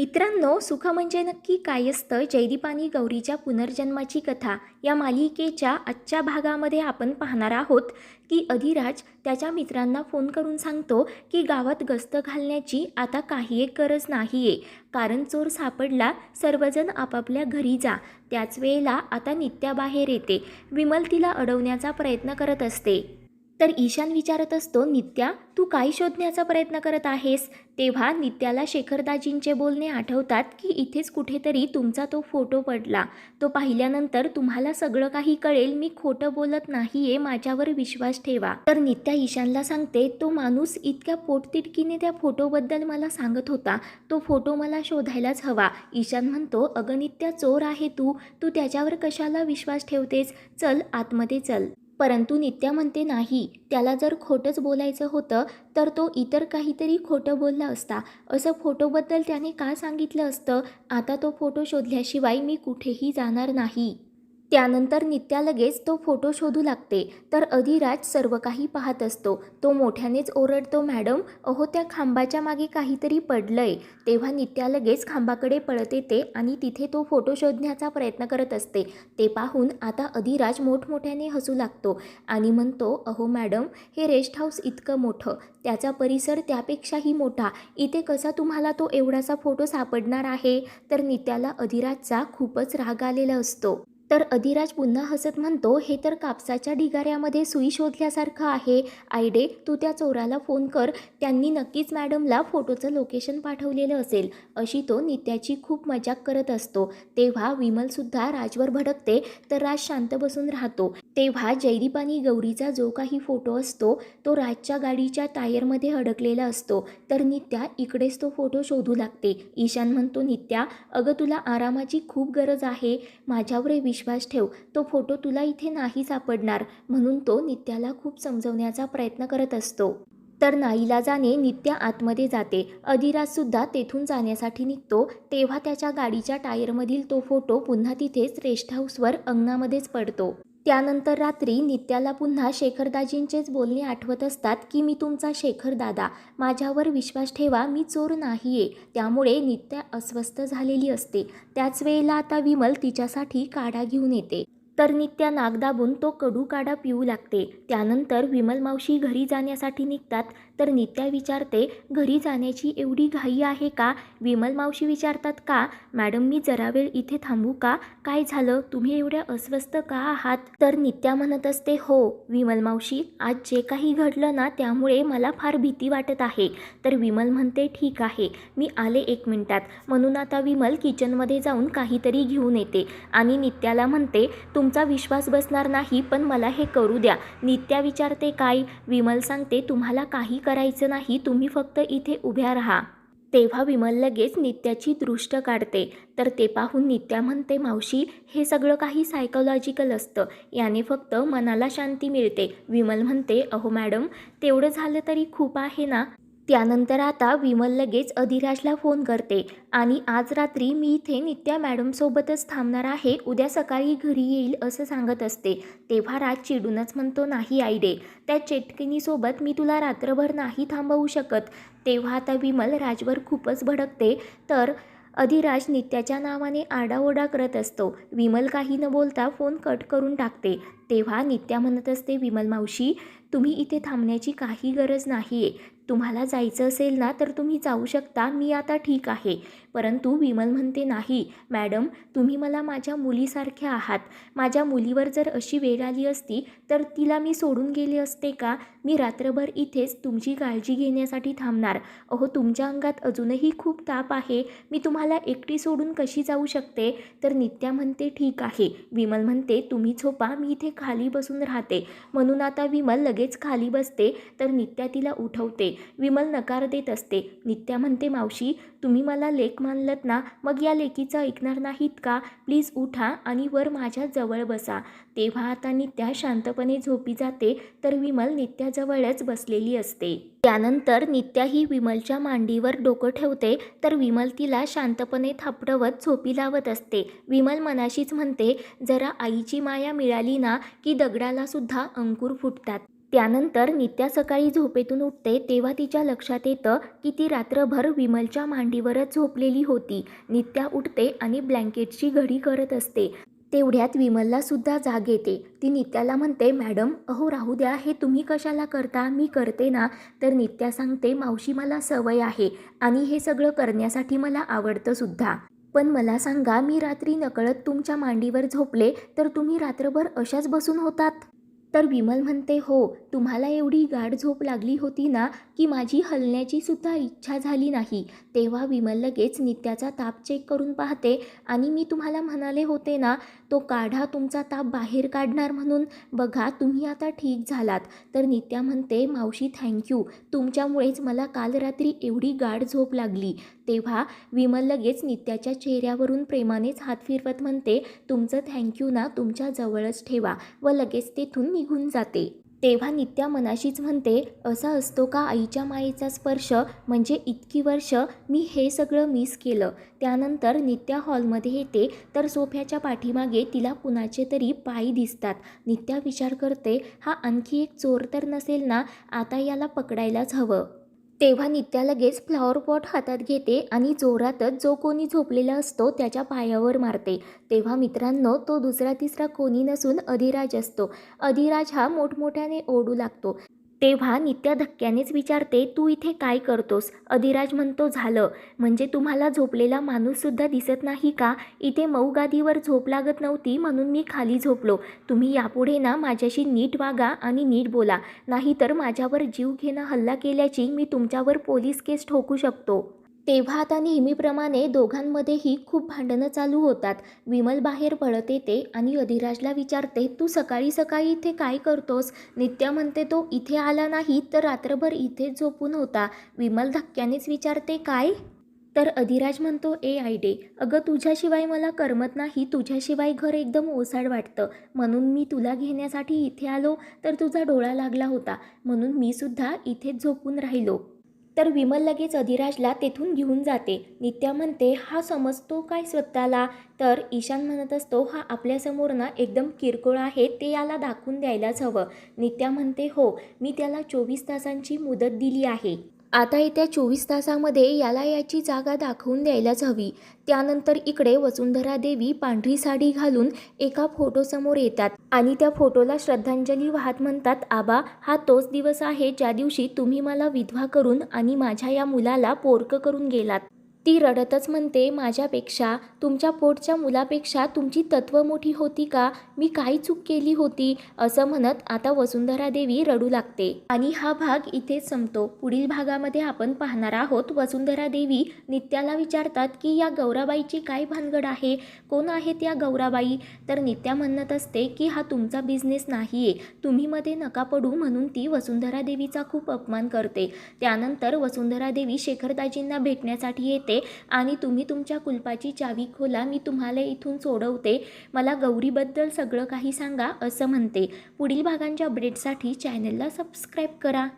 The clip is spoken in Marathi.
मित्रांनो सुख म्हणजे नक्की काय असतं जयदीप आणि गौरीच्या पुनर्जन्माची कथा या मालिकेच्या आजच्या भागामध्ये आपण पाहणार आहोत. की अधिराज त्याच्या मित्रांना फोन करून सांगतो की गावात गस्त घालण्याची आता काही एक गरज नाही आहे कारण चोर सापडला सर्वजण आपापल्या घरी जा. त्याच वेळेला आता नित्या बाहेर येते. विमल तिला अडवण्याचा प्रयत्न करत असते. तर ईशान विचारत असतो नित्या तू काय शोधण्याचा प्रयत्न करत आहेस? तेव्हा नित्याला शेखरदाजींचे बोलणे आठवतात की इथेच कुठेतरी तुमचा तो फोटो पडला. तो पाहिल्यानंतर तुम्हाला सगळं काही कळेल मी खोटं बोलत नाहीये माझ्यावर विश्वास ठेवा. तर नित्या ईशानला सांगते तो माणूस इतक्या पोटतिडकीने त्या फोटोबद्दल मला सांगत होता. तो फोटो मला शोधायलाच हवा. ईशान म्हणतो अगं नित्या चोर आहे तू. तू त्याच्यावर कशाला विश्वास ठेवतेस? चल आतमध्ये चल. परंतु नित्या म्हणते नाही त्याला जर खोटंच बोलायचं होतं तर तो इतर काहीतरी खोटं बोलला असता. असं फोटोबद्दल त्याने का सांगितलं असतं? आता तो फोटो शोधल्याशिवाय मी कुठेही जाणार नाही. त्यानंतर नित्या लगेच तो फोटो शोधू लागते. तर अधिराज सर्व काही पाहत असतो. तो मोठ्यानेच ओरडतो मॅडम अहो त्या खांबाच्या मागे काहीतरी पडलंय. तेव्हा नित्या लगेच खांबाकडे पळत येते आणि तिथे तो फोटो शोधण्याचा प्रयत्न करत असते. ते पाहून आता अधिराज मोठमोठ्याने हसू लागतो आणि म्हणतो अहो मॅडम हे रेस्ट हाऊस इतकं मोठं. त्याचा परिसर त्यापेक्षाही मोठा. इथे कसा तुम्हाला तो एवढासा फोटो सापडणार आहे? तर नित्याला अधिराजचा खूपच राग आलेला असतो. तर अधिराज पुन्हा हसत म्हणतो हे तर कापसाच्या ढिगाऱ्यामध्ये सुई शोधल्यासारखं आहे. आयडे तू त्या चोराला फोन कर. त्यांनी नक्कीच मॅडमला फोटोचं लोकेशन पाठवलेलं असेल. अशी तो नित्याची खूप मजाक करत असतो. तेव्हा विमलसुद्धा राजवर भडकते तर राज शांत बसून राहतो. तेव्हा जयदीप आणि गौरीचा जो काही फोटो असतो तो राजच्या गाडीच्या टायरमध्ये अडकलेला असतो. तर नित्या इकडेच तो फोटो शोधू लागते. ईशान म्हणतो नित्या अगं तुला आरामाची खूप गरज आहे. माझ्यावर विश्वास विश्वास ठेव. तो फोटो तुला इथे नाही सापडणार म्हणून तो नित्याला खूप समजवण्याचा प्रयत्न करत असतो. तर नाईलाजाने नित्या आतमध्ये जाते. अधिराजसुद्धा तेथून जाण्यासाठी निघतो. तेव्हा त्याच्या गाडीच्या टायरमधील तो फोटो पुन्हा तिथेच रेस्ट हाऊसवर अंगणामध्येच पडतो. त्यानंतर रात्री नित्याला पुन्हा शेखरदाजींचेच बोलणे आठवत असतात की मी तुमचा शेखर दादा. माझ्यावर विश्वास ठेवा मी चोर नाही आहे त्यामुळे नित्या अस्वस्थ झालेली असते. त्याच वेळेला आता विमल तिच्यासाठी काढा घेऊन येते. तर नित्या नाक दाबून तो कडू काढा पिऊ लागते. त्यानंतर विमल मावशी घरी जाण्यासाठी निघतात. तर नित्या विचारते घरी जाण्याची एवढी घाई आहे का? विमल मावशी विचारतात का? मॅडम मी जरा वेळ इथे थांबू का? काय झालं? तुम्ही एवढ्या अस्वस्थ का आहात? तर नित्या म्हणत असते हो विमल मावशी आज जे काही घडलं ना त्यामुळे मला फार भीती वाटत आहे. तर विमल म्हणते ठीक आहे मी आले एक मिनिटात. म्हणून आता विमल किचनमध्ये जाऊन काहीतरी घेऊन येते. आणि नित्याला म्हणते तुमचा विश्वास बसणार नाही पण मला हे करू द्या. नित्या विचारते काय? विमल सांगते तुम्हाला काही करायचं नाही तुम्ही फक्त इथे उभ्या राहा. तेव्हा विमल लगेच नित्याची दृष्ट काढते. तर ते पाहून नित्या म्हणते मावशी हे सगळं काही सायकोलॉजिकल असतं. याने फक्त मनाला शांती मिळते. विमल म्हणते अहो मॅडम तेवढं झालं तरी खूप आहे ना? त्यानंतर आता विमल लगेच अधिराजला फोन करते आणि आज रात्री मी इथे नित्या मॅडमसोबतच थांबणार आहे उद्या सकाळी घरी येईल असं सांगत असते. तेव्हा राज चिडूनच म्हणतो नाही आयडे त्या चेटकिनीसोबत मी तुला रात्रभर नाही थांबवू शकत. तेव्हा आता विमल राजवर खूपच भडकते. तर अधिराज नित्याच्या नावाने आडाओडा करत असतो. विमल काही न बोलता फोन कट करून टाकते. तेव्हा नित्या म्हणत असते विमल मावशी तुम्ही इथे थांबण्याची काही गरज नाही आहे तुम्हाला जायचं असेल ना तर तुम्ही जाऊ शकता. मी आता ठीक आहे. परंतु विमल म्हणते नाही मॅडम तुम्ही मला माझ्या मुलीसारख्या आहात. माझ्या मुलीवर जर अशी वेळ आली असती तर तिला मी सोडून गेले असते का? मी रात्रभर इथेच तुमची काळजी घेण्यासाठी थांबणार. अहो तुमच्या अंगात अजूनही खूप ताप आहे. मी तुम्हाला एकटी सोडून कशी जाऊ शकते? तर नित्या म्हणते ठीक आहे. विमल म्हणते तुम्ही झोपा मी इथे खाली बसून राहते. म्हणून आता विमल लगेच खाली बसते तर नित्या तिला उठवते. विमल नकार देत असते. नित्या म्हणते मावशी तुम्ही मला मानलत ना मग या लेकीचं ऐकणार नाहीत का? प्लीज उठा आणि वर माझ्या जवळ बसा. तेव्हा आता नित्या शांतपणे झोपी जाते तर विमल नित्याजवळच बसलेली असते. त्यानंतर नित्या ही विमलच्या मांडीवर डोकं ठेवते तर विमल तिला शांतपणे थापटवत झोपी लावत असते. विमल मनाशीच म्हणते जरा आईची माया मिळाली ना की दगडाला सुद्धा अंकुर फुटतात. त्यानंतर नित्या सकाळी झोपेतून उठते तेव्हा तिच्या लक्षात येतं की ती रात्रभर विमलच्या मांडीवरच झोपलेली होती. नित्या उठते आणि ब्लँकेटची घडी करत असते. तेवढ्यात विमलला सुद्धा जाग येते. ती नित्याला म्हणते मॅडम अहो राहू द्या. हे तुम्ही कशाला करता? मी करते ना. तर नित्या सांगते मावशी मला सवय आहे आणि हे सगळं करण्यासाठी मला आवडतं सुद्धा. पण मला सांगा मी रात्री नकळत तुमच्या मांडीवर झोपले तर तुम्ही रात्रभर अशाच बसून होतात? तर विमल म्हणते हो तुम्हाला एवढी गाढ झोप लागली होती ना की माझी हलण्याची सुद्धा इच्छा झाली नाही. तेव्हा विमल लगेच नित्याचा ताप चेक करून पाहते आणि मी तुम्हाला म्हणाले होते ना तो काढा तुमचा ताप बाहेर काढणार म्हणून. बघा तुम्ही आता ठीक झालात. तर नित्या म्हणते मावशी थँक्यू तुमच्यामुळेच मला काल रात्री एवढी गाढ झोप लागली. तेव्हा विमल लगेच नित्याच्या चेहऱ्यावरून प्रेमानेच हात फिरवत म्हणते तुमचं थँक्यू ना तुमच्या जवळच ठेवा. व लगेच तेथून निघून जाते. तेव्हा नित्या मनाशीच म्हणते असा असतो का आईच्या मायेचा स्पर्श? म्हणजे इतकी वर्ष मी हे सगळं मिस केलं. त्यानंतर नित्या हॉलमध्ये येते तर सोफ्याच्या पाठीमागे तिला कुणाचे तरी पाय दिसतात. नित्या विचार करते हा आणखी एक चोर तर नसेल ना? आता याला पकडायलाच हवं. तेव्हा नित्या लगेच फ्लॉवर पॉट हातात घेते आणि जोरातच जो कोणी झोपलेला असतो त्याच्या पायावर मारते. तेव्हा मित्रांनो तो दुसरा तिसरा कोणी नसून अधिराज असतो. अधिराज हा मोठमोठ्याने ओढू लागतो. तेव्हा नित्या धक्क्यानेच विचारते तू इथे काय करतोस? अधिराज म्हणतो झालं. म्हणजे तुम्हाला झोपलेला माणूससुद्धा दिसत नाही का? इथे मऊ गादीवर झोप लागत नव्हती म्हणून मी खाली झोपलो. तुम्ही यापुढे ना माझ्याशी नीट वागा आणि नीट बोला. नाहीतर माझ्यावर जीव घेणं हल्ला केल्याची मी तुमच्यावर पोलीस केस ठोकू शकतो. तेव्हा आता नेहमीप्रमाणे दोघांमध्येही खूप भांडणं चालू होतात. विमल बाहेर पळत येते आणि अधिराजला विचारते तू सकाळी सकाळी इथे काय करतोस? नित्या म्हणते तो इथे आला नाही तर रात्रभर इथेच झोपून होता. विमल धक्क्यानेच विचारते काय? तर अधिराज म्हणतो ए आयडे अगं तुझ्याशिवाय मला करमत नाही तुझ्याशिवाय घर एकदम ओसाड वाटतं. म्हणून मी तुला घेण्यासाठी इथे आलो तर तुझा डोळा लागला होता. म्हणून मी सुद्धा इथेच झोपून राहिलो. तर विमल लगेच अधिराजला तेथून घेऊन जाते. नित्या म्हणते हा समजतो काय स्वतःला? तर ईशान म्हणत असतो हा आपल्यासमोर ना एकदम किरकोळ आहे ते याला दाखवून द्यायलाच हवं. नित्या म्हणते हो मी त्याला चोवीस तासांची मुदत दिली आहे. आता येत्या चोवीस तासामध्ये याला याची जागा दाखवून द्यायलाच हवी. त्यानंतर इकडे वसुंधरा देवी पांढरी साडी घालून एका फोटोसमोर येतात आणि त्या फोटोला श्रद्धांजली वाहत म्हणतात आबा हा तोच दिवस आहे ज्या दिवशी तुम्ही मला विधवा करून आणि माझ्या या मुलाला पोरकं करून गेलात. ती रडतच म्हणते माझ्यापेक्षा तुमच्या पोटच्या मुलापेक्षा तुमची तत्व मोठी होती का? मी काय चूक केली होती असं म्हणत आता वसुंधरा देवी रडू लागते. आणि हा भाग इथेच संपतो. पुढील भागामध्ये आपण पाहणार आहोत वसुंधरा देवी नित्याला विचारतात की या गौराबाईची काय भानगड आहे? कोण आहेत या गौराबाई? तर नित्या म्हणत असते की हा तुमचा बिझनेस नाही आहे तुम्ही मध्ये नका पडू म्हणून ती वसुंधरा देवीचा खूप अपमान करते. त्यानंतर वसुंधरा देवी शेखरदाजींना भेटण्यासाठी येते. आणि तुम्ही तुमच्या कुलपाची चावी खोला मी तुम्हाला इथून सोडवते. मला गौरीबद्दल सगळं काही सांगा असं म्हणते. पुढील भागांच्या अपडेटसाठी चॅनलला सबस्क्राईब करा.